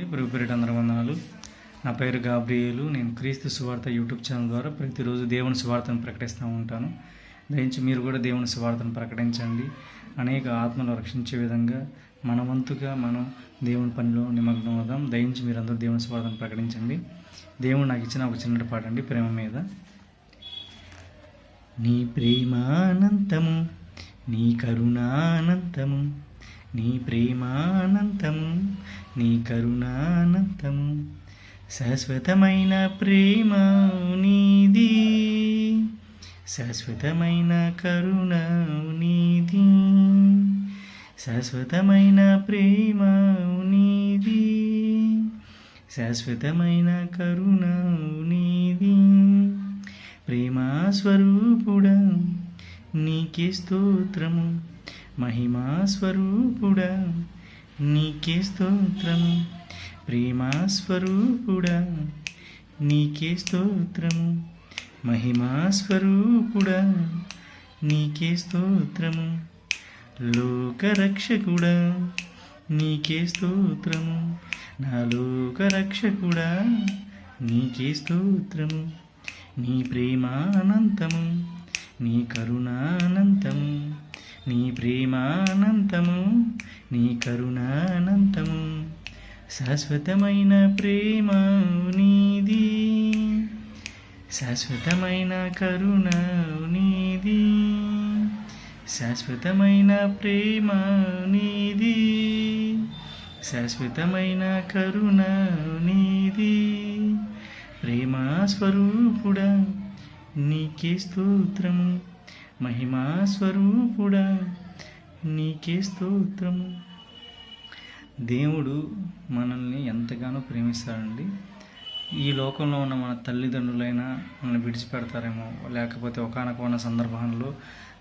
అండి ప్రభుపేరిట అందరి వందనాలు. నా పేరు గాబ్రియేలు. నేను క్రీస్తు సువార్త యూట్యూబ్ ఛానల్ ద్వారా ప్రతిరోజు దేవుని సువార్తను ప్రకటిస్తూ ఉంటాను. దయించి మీరు కూడా దేవుని సువార్తను ప్రకటించండి. అనేక ఆత్మలు రక్షించే విధంగా మన వంతుగా మనం దేవుని పనిలో నిమగ్నం అవుదాం. దయించి మీరందరూ దేవుని సువార్తను ప్రకటించండి. దేవుడు నాకు ఇచ్చిన ఒక చిన్నటి పాట అండి ప్రేమ మీద. నీ ప్రేమానంతము నీ కరుణానంతము నీ ప్రేమానంతము నీ కరుణానంతము శాశ్వతమైన ప్రేమ నీది శాశ్వతమైన కరుణ నీది శాశ్వతమైన ప్రేమ నీది శాశ్వతమైన కరుణ నీది ప్రేమా స్వరూపుడా నీకే స్తోత్రము మహిమా స్వరూపుడా. నీకే స్తోత్రము ప్రేమా స్వరూపుడా. నీకే స్తోత్రము మహిమా స్వరూపుడా. నీకే స్తోత్రము లోకరక్షకుడా. నీకే స్తోత్రము నా లోకరక్షకుడా. నీకే స్తోత్రము నీ ప్రేమానంతము నీ కరుణానంతము నీ ప్రేమానంతము నీ కరుణానంతము శాశ్వతమైన ప్రేమ నీది శాశ్వతమైన కరుణ నీది శాశ్వతమైన ప్రేమ నీది శాశ్వతమైన కరుణ నీది. ప్రేమ స్వరూపుడా నీకే స్తోత్రము. మహిమా స్వరూపుడా నీకే స్తోత్రము. దేవుడు మనల్ని ఎంతగానో ప్రేమిస్తాడండి. ఈ లోకంలో ఉన్న మన తల్లిదండ్రులైనా మనల్ని విడిచిపెడతారేమో లేకపోతే ఒకనొక సందర్భంలో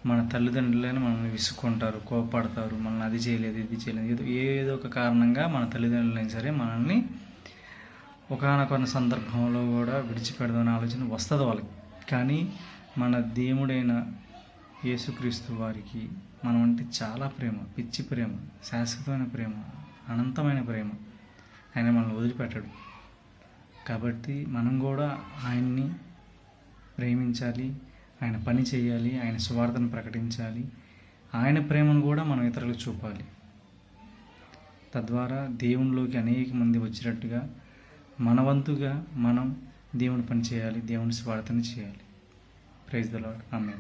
మన తల్లిదండ్రులైనా మనల్ని విసుక్కుంటారు కోపడతారు మనల్ని అది చేయలేదు ఇది చేయలేదు ఏదో ఏదో ఒక కారణంగా మన తల్లిదండ్రులైనా సరే మనల్ని ఒకనొక సందర్భంలో కూడా విడిచిపెడదామనే ఆలోచన వస్తుంది వాళ్ళకి. కానీ మన దేవుడైన యేసుక్రీస్తు వారికి మనం అంటే చాలా ప్రేమ పిచ్చి ప్రేమ శాశ్వతమైన ప్రేమ అనంతమైన ప్రేమ ఆయన మనల్ని వదిలిపెట్టడు. కాబట్టి మనం కూడా ఆయన్ని ప్రేమించాలి ఆయన పని చేయాలి ఆయన సువార్తను ప్రకటించాలి ఆయన ప్రేమను కూడా మనం ఇతరులకు చూపాలి. తద్వారా దేవునిలోకి అనేక మంది వచ్చినట్టుగా మన వంతుగా మనం దేవుని పని చేయాలి దేవుని స్వార్థన చేయాలి. ప్రైజ్ ద లాడ్ ఆమె